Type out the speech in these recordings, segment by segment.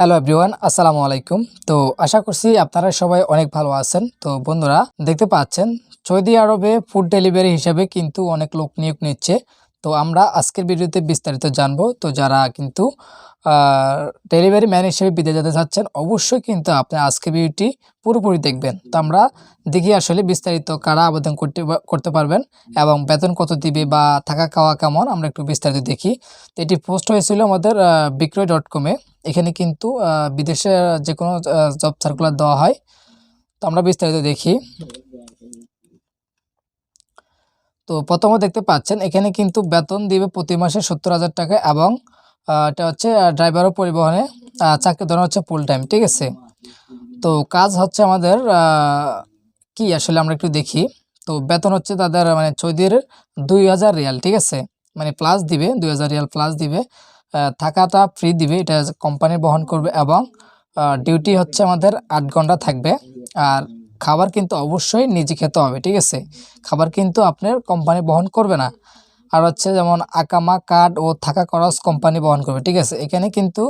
Hello everyone আসসালামু আলাইকুম তো আশা করছি আপনারা সবাই অনেক ভালো আছেন। তো বন্ধুরা, দেখতে পাচ্ছেন, সৌদি আরবে ফুড ডেলিভারি হিসাবে কিন্তু অনেক লোক নিয়োগ নিচ্ছে। তো আমরা আজকের ভিডিওতে বিস্তারিত জানব। তো যারা কিন্তু ডেলিভারি ম্যান হিসেবে বিদেশ যেতে চাচ্ছেন, অবশ্যই কিন্তু আপনি আজকের ভিডিওটি পুরোপুরি দেখবেন। তো আমরা দেখি আসলে বিস্তারিত কারা আবেদন করতে করতে পারবেন এবং বেতন কত দিবে বা থাকা খাওয়া কেমন, আমরা একটু বিস্তারিত দেখি। তো এটি পোস্ট হয়েছিল আমাদের বিক্রয় ডট কমে। এখানে কিন্তু বিদেশে যে কোনো জব সার্কুলার দেওয়া হয়। তো আমরা বিস্তারিত দেখি। তো প্রথমে দেখতে পাচ্ছেন, এখানে কিন্তু বেতন দিবে প্রতি মাসে সত্তর হাজার টাকা এবং এটা হচ্ছে ড্রাইভার ও পরিবহনে চাকরি ধরনের হচ্ছে ফুল টাইম ঠিক আছে? তো কাজ হচ্ছে আমাদের কি আসলে আমরা একটু দেখি। তো বেতন হচ্ছে তাদের মানে সৌদির দুই হাজার রিয়াল, ঠিক আছে? মানে প্লাস দিবে, দুই হাজার রিয়াল প্লাস দিবে। থাকাটা ফ্রি দিবে। এটা কোম্পানি বহন করবে এবং ডিউটি হচ্ছে আমাদের আট ঘণ্টা থাকবে। আর খাবার কিন্তু অবশ্যই নিজে খেতে হবে, ঠিক আছে? খাবার কিন্তু আপনার কোম্পানি বহন করবে না। আর হচ্ছে যেমন আকামা, কার্ড ও থাকা খরচ কোম্পানি বহন করবে, ঠিক আছে? এখানে কিন্তু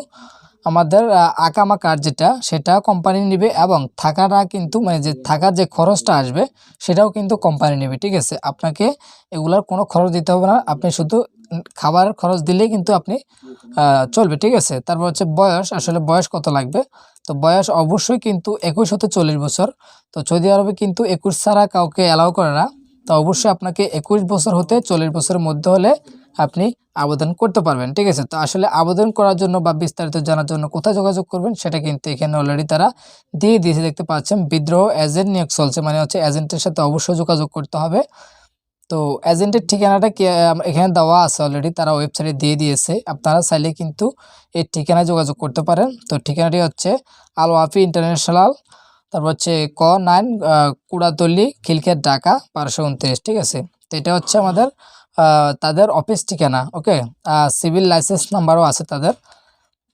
আমাদের আকামা কার্ড যেটা, সেটা কোম্পানি নেবে এবং থাকাটা কিন্তু মানে যে থাকার যে খরচটা আসবে, সেটাও কিন্তু কোম্পানি নেবে, ঠিক আছে? আপনাকে এগুলার কোনো খরচ দিতে হবে না। আপনি শুধু খাবারের খরচ দিলেই কিন্তু আপনি চলবে, ঠিক আছে? তারপর হচ্ছে বয়স, আসলে বয়স কত লাগবে? তো বয়স অবশ্যই কিন্তু একুশ হতে চল্লিশ বছর। তো সৌদি আরবে কিন্তু একুশ ছাড়া কাউকে অ্যালাউ করে না, তো অবশ্যই আপনাকে একুশ বছর হতে চল্লিশ বছরের মধ্যে হলে আপনি আবেদন করতে পারবেন, ঠিক আছে? তো আসলে আবেদন করার জন্য বা বিস্তারিত জানার জন্য কোথায় যোগাযোগ করবেন সেটা কিন্তু এখানে অলরেডি তারা দিয়ে দিয়েছে, দেখতে পাচ্ছেন। বিদ্রোহ এজেন্ট নিয়োগ চলছে মানে হচ্ছে এজেন্টের সাথে অবশ্যই যোগাযোগ করতে হবে। তো এজেন্টের ঠিকানাটা এখানে দেওয়া আছে অলরেডি তারা ওয়েবসাইটে দিয়ে দিয়েছে। আপনারা চাইলে কিন্তু এই ঠিকানায় যোগাযোগ করতে পারেন। তো ঠিকানাটি হচ্ছে আল ওয়াফি ইন্টারন্যাশনাল, তারপর হচ্ছে ক নাইন কুড়াতলি খিলখেত ঢাকা, বারোশো উনত্রিশ, ঠিক আছে? তো এটা হচ্ছে আমাদের তাদের অফিস ঠিকানা ওকে সিভিল লাইসেন্স নাম্বারও আছে তাদের।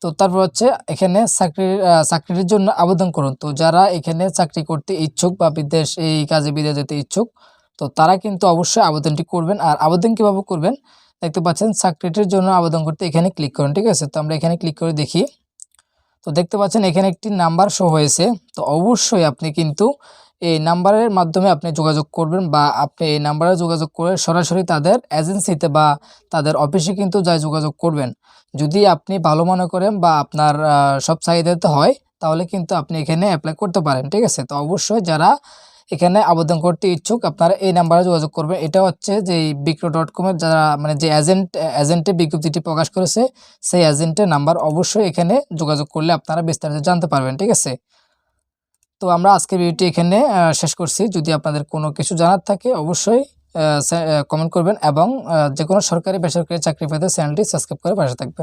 তো তারপর হচ্ছে এখানে চাকরির চাকরির জন্য আবেদন করুন। তো যারা এখানে চাকরি করতে ইচ্ছুক বা বিদেশ, এই কাজে বিদেশ যেতে ইচ্ছুক, তো তারা কিন্তু অবশ্যই আবেদনটি করবেন। আর আবেদন কীভাবে করবেন? দেখতে পাচ্ছেন চাকরিটির জন্য আবেদন করতে এখানে ক্লিক করুন, ঠিক আছে? তো আমরা এখানে ক্লিক করে দেখি। তো দেখতে পাচ্ছেন এখানে একটি নাম্বার শো হয়েছে। তো অবশ্যই আপনি কিন্তু এই নাম্বারের মাধ্যমে আপনি যোগাযোগ করবেন বা আপনি এই নাম্বারে যোগাযোগ করে সরাসরি তাদের এজেন্সিতে বা তাদের অফিসে কিন্তু যাই যোগাযোগ করবেন। যদি আপনি ভালো মনে করেন বা আপনার সব চাহিদাতে হয়, তাহলে কিন্তু আপনি এখানে অ্যাপ্লাই করতে পারেন, ঠিক আছে? তো অবশ্যই যারা এখানে আবেদন করতে ইচ্ছুক, আপনারা এই নাম্বারে যোগাযোগ করবেন। এটা হচ্ছে যে বিক্রো ডট কমের যারা মানে যে এজেন্ট এজেন্টে বিজ্ঞপ্তিটি প্রকাশ করেছে, সেই এজেন্টের নাম্বার অবশ্যই এখানে যোগাযোগ করলে আপনারা বিস্তারিত জানতে পারবেন, ঠিক আছে? তো আমরা আজকের ভিডিওটি এখানে শেষ করছি। যদি আপনাদের কোনো কিছু জানার থাকে, অবশ্যই কমেন্ট করবেন এবং যে কোনো সরকারি, বেসরকারি চাকরি পেতে চ্যানেলটি সাবস্ক্রাইব করে পাশে থাকবেন।